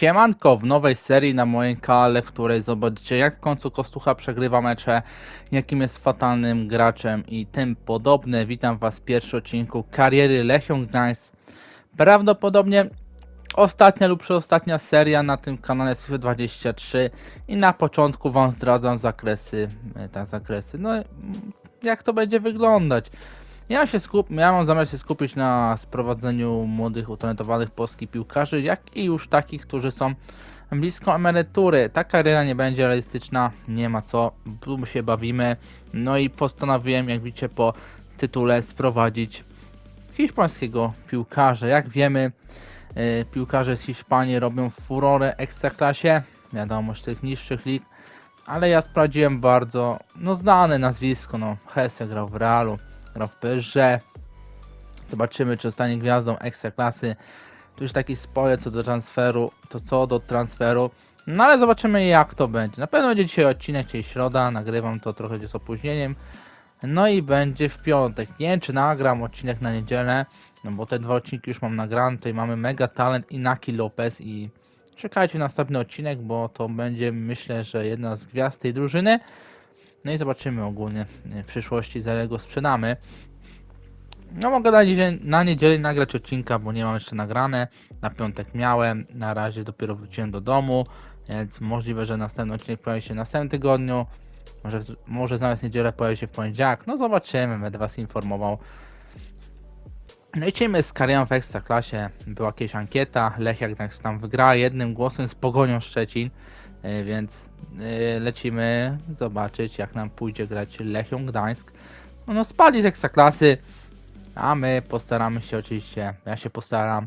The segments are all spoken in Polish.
Siemanko w nowej serii na moim kanale, w której zobaczycie jak w końcu Kostucha przegrywa mecze, jakim jest fatalnym graczem i tym podobne. Witam was w pierwszym odcinku kariery Lechią Gdańsk. Prawdopodobnie ostatnia lub przedostatnia seria na tym kanale FIFA 23 i na początku wam zdradzam zakresy, te zakresy, no jak to będzie wyglądać. Ja, się skup, ja mam zamiar się skupić na sprowadzeniu młodych, utalentowanych polskich piłkarzy, jak i już takich, którzy są blisko emerytury. Ta kariera nie będzie realistyczna, nie ma co, tu się bawimy. No i postanowiłem, jak widzicie po tytule, sprowadzić hiszpańskiego piłkarza. Jak wiemy, e, piłkarze z Hiszpanii robią furorę ekstraklasie, wiadomo, z tych niższych lig, ale ja sprawdziłem bardzo, no znane nazwisko, no Hesse grał w Realu, w PSG. Zobaczymy, czy zostanie gwiazdą ekstraklasy. Tu już taki spoiler co do transferu, to co do transferu. No ale zobaczymy jak to będzie. Na pewno będzie dzisiaj odcinek, dzisiaj środa, nagrywam to trochę z opóźnieniem. No i będzie w piątek. Nie wiem czy nagram odcinek na niedzielę, no bo te dwa odcinki już mam nagrane. Tutaj mamy mega talent Inaki Lopez i czekajcie na następny odcinek, bo to będzie myślę, że jedna z gwiazd tej drużyny. No i zobaczymy ogólnie w przyszłości, za ile go sprzedamy. No mogę na, niedzielę, na niedzielę nagrać odcinka, bo nie mam jeszcze nagrane. Na piątek miałem, na razie dopiero wróciłem do domu, więc możliwe, że następny odcinek pojawi się w następnym tygodniu. Może, może zamiast niedzielę pojawi się w poniedziałek. No zobaczymy, będę was informował. No i ciemy z karierą w Ekstraklasie. Była jakaś ankieta, Lech jak tam wygra jednym głosem z Pogonią Szczecin. E, Więc e, lecimy zobaczyć jak nam pójdzie grać Lechią Gdańsk. No, spadli z Ekstraklasy, a my postaramy się oczywiście, ja się postaram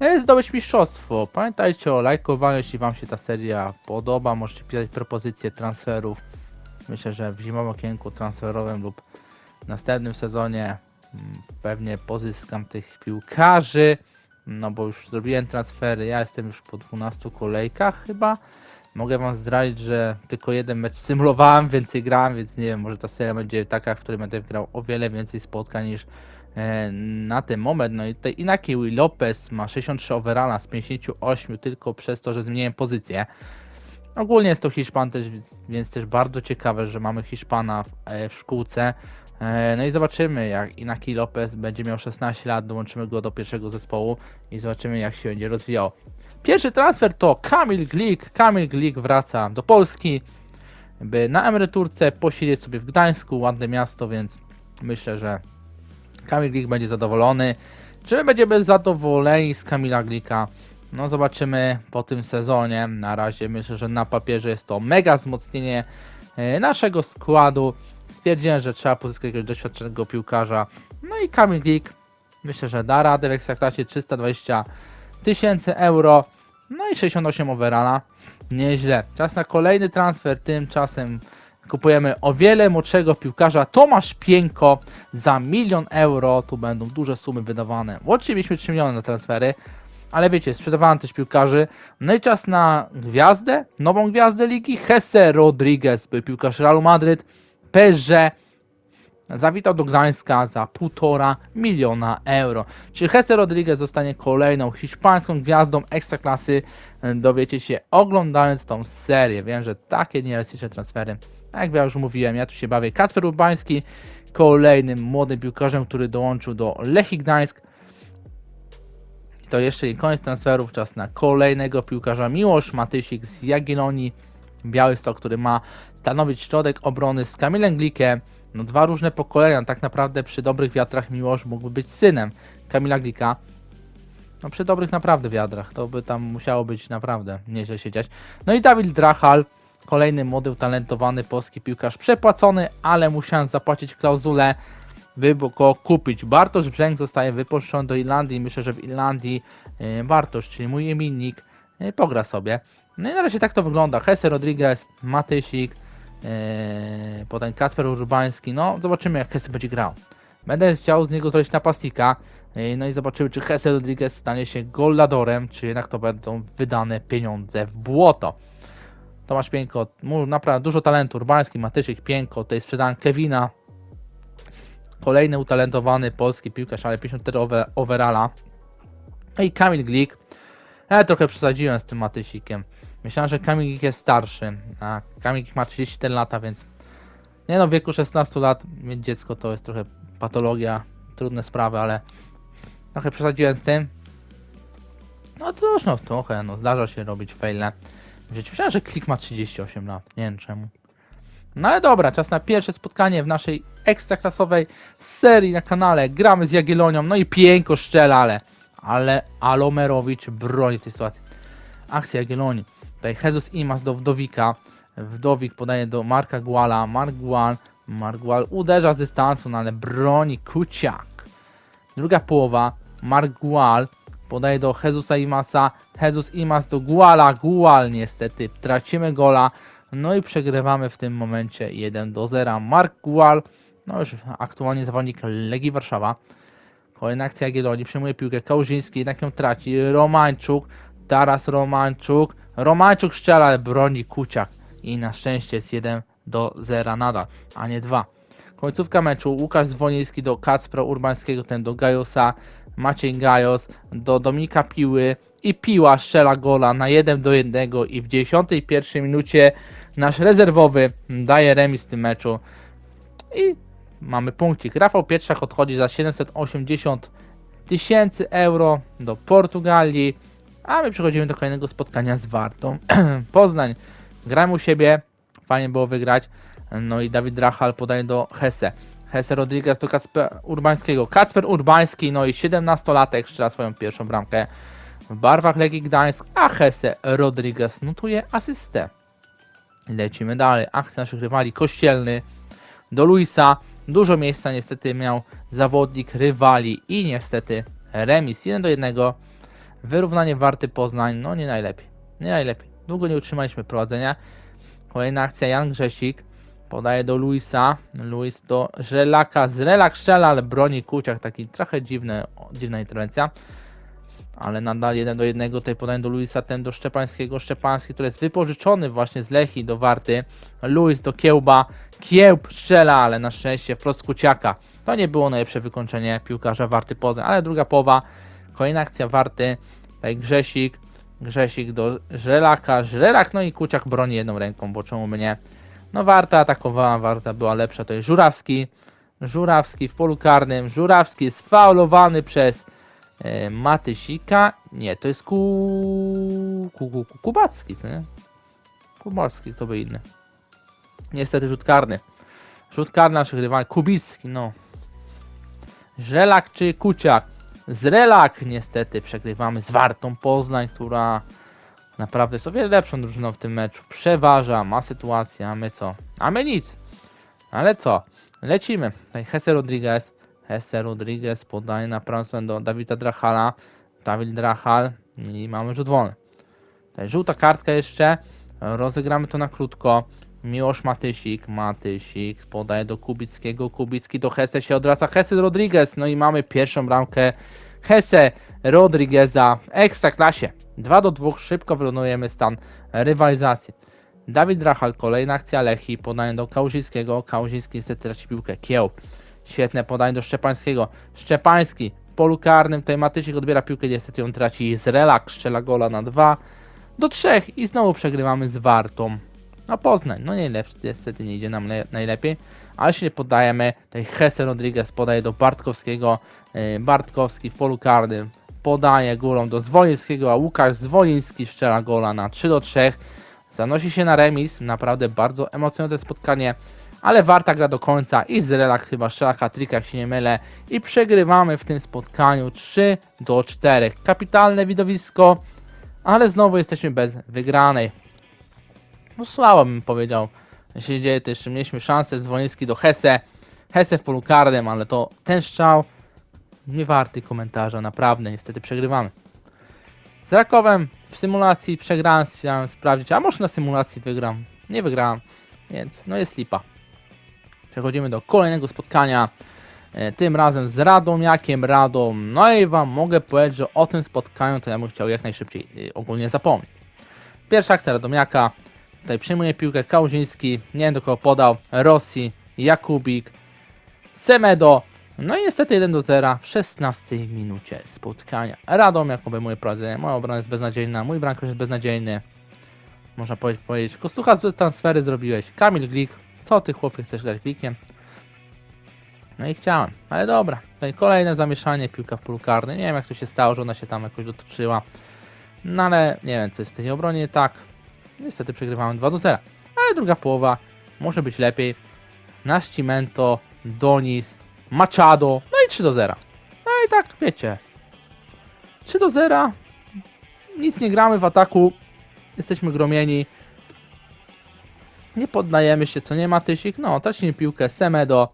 e, zdobyć mistrzostwo. Pamiętajcie o lajkowaniu, jeśli wam się ta seria podoba, możecie pisać propozycje transferów. Myślę, że w zimowym okienku transferowym lub w następnym sezonie mm, pewnie pozyskam tych piłkarzy. No bo już zrobiłem transfery, ja jestem już po 12 kolejkach chyba. Mogę wam zdradzić, że tylko jeden mecz symulowałem, więcej grałem, więc nie wiem, może ta seria będzie taka, w której będę grał o wiele więcej spotkań niż e, na ten moment. No i tutaj Inaki Lopez ma 63 overalla z 58 tylko przez to, że zmieniłem pozycję. Ogólnie jest to Hiszpan też, więc- więc też bardzo ciekawe, że mamy Hiszpana w, e, w szkółce. E, No i zobaczymy, jak Inaki Lopez będzie miał 16 lat, dołączymy go do pierwszego zespołu i zobaczymy, jak się będzie rozwijał. Pierwszy transfer to Kamil Glik. Kamil Glik wraca do Polski, by na emeryturce posiedzieć sobie w Gdańsku, ładne miasto, więc myślę, że Kamil Glik będzie zadowolony. Czy my będziemy zadowoleni z Kamila Glika? No zobaczymy po tym sezonie. Na razie myślę, że na papierze jest to mega wzmocnienie e, naszego składu. Stwierdziłem, że trzeba pozyskać jakiegoś doświadczonego piłkarza. No i Kamil Glik myślę, że da radę w Ekstraklasie 320 tysięcy euro. No i 68 overalla. Nieźle. Czas na kolejny transfer. Tymczasem kupujemy o wiele młodszego piłkarza Tomasz Pięko za milion euro. Tu będą duże sumy wydawane. Łącznie mieliśmy 3 miliony na transfery. Ale wiecie, sprzedawałem też piłkarzy. No i czas na gwiazdę, nową gwiazdę ligi. Jesse Rodriguez, był piłkarz Realu Madryt, PSG. Zawitał do Gdańska za 1,5 miliona euro. Czy Jesse Rodriguez zostanie kolejną hiszpańską gwiazdą ekstraklasy? Dowiecie się oglądając tą serię. Wiem, że takie nierealistyczne transfery. Jak ja już mówiłem, ja tu się bawię. Kasper Urbański, kolejnym młodym piłkarzem, który dołączył do Lechii Gdańsk. To jeszcze nie koniec transferów, czas na kolejnego piłkarza Miłosz Matysik z Jagiellonii Białystok, który ma stanowić środek obrony z Kamilem Glikiem. No dwa różne pokolenia, tak naprawdę przy dobrych wiatrach Miłosz mógłby być synem Kamila Glika. No przy dobrych naprawdę wiatrach, to by tam musiało być naprawdę nieźle siedzieć. No i Dawid Drachal, kolejny młody, utalentowany polski piłkarz, przepłacony, ale musiałem zapłacić klauzulę, by go kupić. Bartosz Brzęk zostaje wypuszczony do Irlandii. Myślę, że w Irlandii e, Bartosz, czyli mój imiennik, pogra sobie. No i na razie tak to wygląda. Jesse Rodriguez, Matysik, e, potem Kasper Urbański. No, zobaczymy jak Hesse będzie grał. Będę chciał z niego zrobić napastnika. e, No i zobaczymy, czy Jesse Rodriguez stanie się goldadorem, czy jednak to będą wydane pieniądze w błoto. Tomasz mu naprawdę dużo talentu. Urbański, Matysik, Pięko. Tutaj sprzedałem Kevina, kolejny utalentowany polski piłkarz, ale 54 over, overalla. No i Kamil Glik. Ja trochę przesadziłem z tym Matysikiem. Myślałem, że Kamik jest starszy, a Kamik ma 34 lata, więc nie no, w wieku 16 lat mieć dziecko to jest trochę patologia, trudne sprawy, ale trochę przesadziłem z tym. No cóż, no trochę, no zdarza się robić życiu. Myślałem, że Klik ma 38 lat, nie wiem czemu. No ale dobra, czas na pierwsze spotkanie w naszej ekstraklasowej serii na kanale. Gramy z Jagiellonią, no i piękno szczela, ale, Alomerowicz broni w tej sytuacji. Akcja Jagiellonii. Tutaj Jesus Imas do Wdowika. Wdowik podaje do Marka Guala. Mark Gual. Mark Gual uderza z dystansu, no ale broni Kuciak. Druga połowa. Mark Gual podaje do Jezusa Imasa. Jesus Imas do Guala. Gual niestety. Tracimy gola. No i przegrywamy w tym momencie 1 do 0. Mark Gual. No już aktualnie zawodnik Legii Warszawa. Akcja Jagiellonii. Przejmuje piłkę Kałużyński. Jednak ją traci. Romańczuk. Taras Romańczuk. Romańczuk strzela, ale broni Kuciak. I na szczęście jest 1 do 0 nadal, a nie 2. Końcówka meczu. Łukasz Zwolniński do Kacpra Urbańskiego, ten do Gajosa. Maciej Gajos do Dominika Piły. I Piła strzela gola na 1 do 1 i w 91 minucie nasz rezerwowy daje remis w tym meczu. I mamy punkcik. Rafał Pietrzak odchodzi za 780 tysięcy euro do Portugalii. A my przechodzimy do kolejnego spotkania z Wartą. Poznań. Gramy u siebie. Fajnie było wygrać. No i Dawid Drachal podaje do Hesse. Hesse Rodriguez do Kacper Urbańskiego. Kacper Urbański, no i 17-latek strzela swoją pierwszą bramkę w barwach Legii Gdańsk, a Hesse Rodriguez notuje asystę. Lecimy dalej. Akcja naszych rywali Kościelny do Luisa. Dużo miejsca niestety miał zawodnik rywali i niestety remis 1 do 1. Wyrównanie Warty Poznań, no nie najlepiej. Nie najlepiej. Długo nie utrzymaliśmy prowadzenia. Kolejna akcja Jan Grzesik. Podaje do Luisa. Luis do Żelaka. Z Relak strzela, ale broni Kuciak. Taki trochę dziwny, dziwna interwencja. Ale nadal 1 do 1. Tutaj podaje do Luisa, ten do Szczepańskiego. Szczepański, który jest wypożyczony właśnie z Lechi do Warty. Luis do Kiełba. Kiełb strzela, ale na szczęście wprost Kuciaka. To nie było najlepsze wykończenie piłkarza Warty Poznań, ale druga połowa. Kolejna akcja Warty. Tutaj Grzesik. Grzesik do Żelaka. Żelak, no i Kuciak broni jedną ręką, bo czemu by nie. No Warta atakowała, Warta była lepsza. To jest Żurawski. Żurawski w polu karnym. Żurawski jest faulowany przez Matysika. Nie, to jest ku... Ku, ku, ku, Kubacki, co nie? Kubacki, kto by inny. Niestety rzut karny. Rzut karny naszych rywali. Kubicki, no. Żelak czy Kuciak? Z Relak niestety przegrywamy z Wartą Poznań, która naprawdę jest o wiele lepszą drużyną w tym meczu. Przeważa, ma sytuację, a my co? A my nic. Ale co? Lecimy. Tutaj Hesse Rodriguez. Hesse Rodriguez podaje na stronę do Dawida Drachala. Dawid Drachal i mamy rzut wolny. Tutaj żółta kartka jeszcze. Rozegramy to na krótko. Miłosz Matysik, Matysik podaje do Kubickiego, Kubicki do Hesse się odraca, Hesse Rodriguez, no i mamy pierwszą bramkę Hesse Rodrigueza w Ekstraklasie. 2 do 2, szybko wyrównujemy stan rywalizacji. Dawid Rachal, kolejna akcja Lechi, podanie do Kałuzińskiego, Kałuziński niestety traci piłkę, Kieł. Świetne podanie do Szczepańskiego, Szczepański w polu karnym, tutaj Matysik odbiera piłkę, niestety ją traci z Relak, strzela gola na 2 do 3 i znowu przegrywamy z Wartą. No Poznań, no nie niestety nie idzie nam le- najlepiej, ale się nie poddajemy. Tutaj Hesse Rodriguez podaje do Bartkowskiego, yy, Bartkowski w polu karnym podaje górą do Zwolińskiego, a Łukasz Zwoliński strzela gola na 3 do 3. Zanosi się na remis, naprawdę bardzo emocjonujące spotkanie, ale Warta gra do końca i Zrelak chyba strzela hat jak się nie mylę i przegrywamy w tym spotkaniu 3 do 4. Kapitalne widowisko, ale znowu jesteśmy bez wygranej no słabo bym powiedział, się dzieje to jeszcze mieliśmy szansę Zwolnicki do Hesse, Hesse w polu karnym, ale to ten strzał nie warty komentarza, naprawdę, niestety przegrywamy. Z Rakowem w symulacji przegrałem, chciałem sprawdzić, a może na symulacji wygram, nie wygrałem, więc no jest lipa. Przechodzimy do kolejnego spotkania, e, tym razem z Radomiakiem Radom, no i wam mogę powiedzieć, że o tym spotkaniu to ja bym chciał jak najszybciej e, ogólnie zapomnieć. Pierwsza akcja Radomiaka, Tutaj przyjmuje piłkę Kałuziński, nie wiem do kogo podał, Rossi, Jakubik, Semedo, No i niestety 1 do 0 w 16 minucie spotkania. Radom jak obejmuje prowadzenie, moja obrona jest beznadziejna, mój bramkarz jest beznadziejny. Można powiedzieć. Kostucha złe transfery zrobiłeś. Kamil Glik, co ty chłopie chcesz grać Glikiem? No i chciałem, ale dobra. Tutaj kolejne zamieszanie, piłka w polu. Nie wiem jak to się stało, że ona się tam jakoś dotoczyła. No ale nie wiem co jest w tej obronie tak. Niestety przegrywamy 2 do 0. Ale druga połowa może być lepiej. Nascimento, Donis, Machado, no i 3 do 0. No i tak, wiecie. 3 do 0. Nic nie gramy w ataku. Jesteśmy gromieni. Nie poddajemy się, co nie ma Tysik. No, tracimy piłkę. Semedo,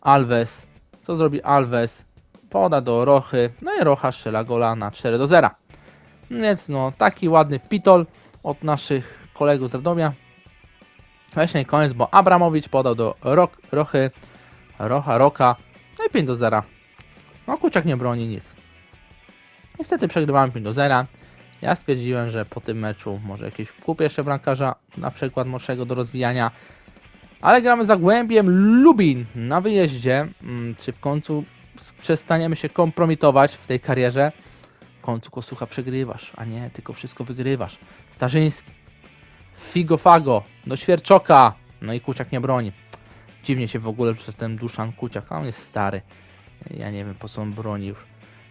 Alves. Co zrobi Alves? Poda do Rochy. No i Rocha strzela gola na 4 do 0. Więc no, taki ładny pitol od naszych kolegów z Radomia. Właśnie koniec, bo Abramowicz podał do Rok, Rochy, Rocha, Roka, no i 5 do 0. No Kuciak nie broni nic. Niestety przegrywamy 5 do 0. Ja stwierdziłem, że po tym meczu może jakieś kupię jeszcze bramkarza, na przykład młodszego do rozwijania. Ale gramy za Głębiem Lubin na wyjeździe. Mm, Czy w końcu przestaniemy się kompromitować w tej karierze? W końcu Kosucha przegrywasz, a nie tylko wszystko wygrywasz. Starzyński, Figo Fago, do Świerczoka, no i Kuciak nie broni. Dziwnie się w ogóle że ten Duszan Kuciak, a on jest stary. Ja nie wiem po co on broni już.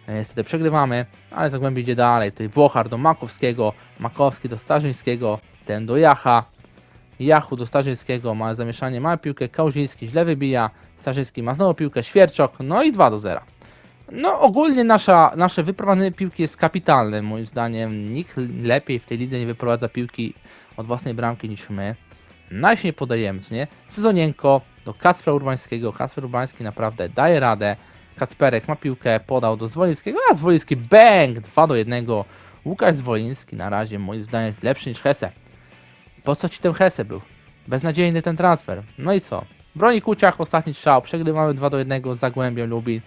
E, Niestety przegrywamy, ale Zagłębie idzie dalej. Tutaj Włochar do Makowskiego, Makowski do Starzyńskiego, ten do Jacha. Jachu do Starzyńskiego, ma zamieszanie, ma piłkę, Kauziński źle wybija, Starzyński ma znowu piłkę, Świerczok, no i 2 do 0. No ogólnie nasza, nasze wyprowadzenie piłki jest kapitalne, moim zdaniem. Nikt lepiej w tej lidze nie wyprowadza piłki od własnej bramki niż my. Najśniej podajemy, nie? Sezonienko do Kacpra Urbańskiego. Kacper Urbański naprawdę daje radę. Kacperek ma piłkę, podał do Zwolińskiego, a Zwoliński bang! 2 do 1. Łukasz Zwoliński na razie moim zdaniem jest lepszy niż Hesse. Po co ci ten Hesse był? Beznadziejny ten transfer. No i co? Broni Kuciach, ostatni strzał. Przegrywamy 2 do 1 z Zagłębiem Lubin.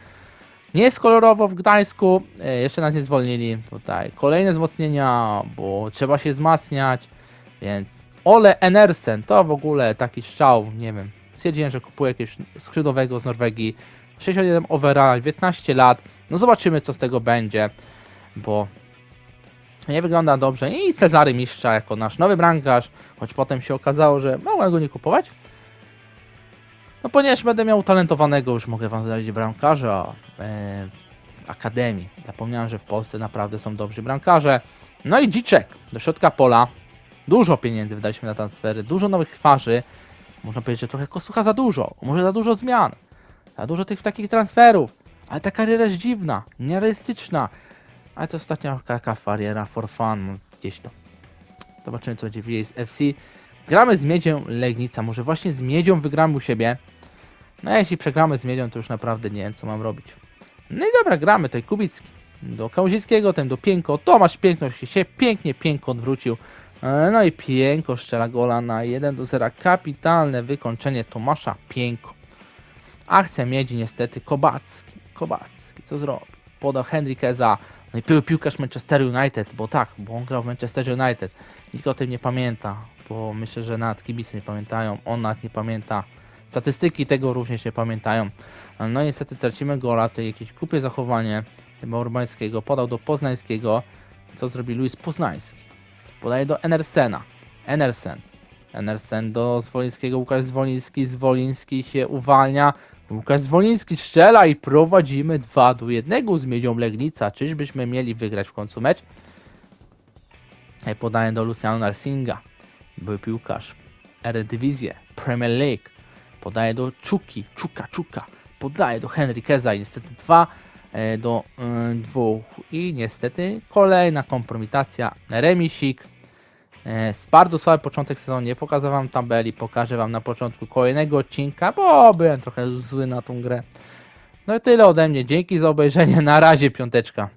Nie jest kolorowo w Gdańsku. E, jeszcze nas nie zwolnili. Tutaj kolejne wzmocnienia, bo trzeba się wzmacniać. Więc Ole Enersen to w ogóle taki strzał. Nie wiem. Stwierdziłem, że kupuję jakiegoś skrzydłowego z Norwegii. 61 overall, 19 lat. No zobaczymy co z tego będzie. Bo nie wygląda dobrze. I Cezary Mistrza jako nasz nowy brankarz. Choć potem się okazało, że mogłem go nie kupować. No ponieważ będę miał talentowanego, już mogę wam znaleźć bramkarza e, Akademii. Zapomniałem, że w Polsce naprawdę są dobrzy bramkarze. No i Dziczek do środka pola. Dużo pieniędzy wydaliśmy na transfery, dużo nowych twarzy. Można powiedzieć, że trochę Kosucha za dużo, może za dużo zmian. Za dużo tych takich transferów. Ale ta kariera jest dziwna, nierealistyczna. Ale to ostatnia taka kariera for fun, gdzieś to. Zobaczymy co będzie w z FC. Gramy z Miedzią Legnica, może właśnie z Miedzią wygramy u siebie. No a jeśli przegramy z Miedzią, to już naprawdę nie wiem co mam robić. No i dobra, gramy tutaj Kubicki. Do Kałuzińskiego, ten do Pięko. Tomasz Piękno się, pięknie, Piękno odwrócił. E, No i Pięko strzela gola na 1 do 0. Kapitalne wykończenie Tomasza Pięko. Akcja miedzi niestety Kobacki. Kobacki, co zrobi? Podał Henrikeza. No i był piłkarz Manchester United, bo tak, bo on grał w Manchester United. Nikt o tym nie pamięta, bo myślę, że nawet kibice nie pamiętają. On nawet nie pamięta. Statystyki tego również nie pamiętają. No niestety tracimy gola, to jakieś głupie zachowanie chyba Urbańskiego. Podał do Poznańskiego. Co zrobi Luis Poznański? Podaje do Enersena. Enersen. Enersen do Zwolińskiego. Łukasz Zwoliński. Zwoliński się uwalnia. Łukasz Zwoliński strzela i prowadzimy 2 do 1 z Miedzią Legnica. Czyżbyśmy mieli wygrać w końcu mecz? I podaję do Luciano Narsinga. Były piłkarz. Eredivisie. Premier League. Podaje do Czuki. Czuka, Czuka. Podaje do Henrikeza i niestety 2 e, do 2. I niestety kolejna kompromitacja. Remisik. E, z bardzo słaby początek sezonu. Nie pokażę wam tabeli. Pokażę wam na początku kolejnego odcinka, bo byłem trochę zły na tą grę. No i tyle ode mnie. Dzięki za obejrzenie. Na razie piąteczka.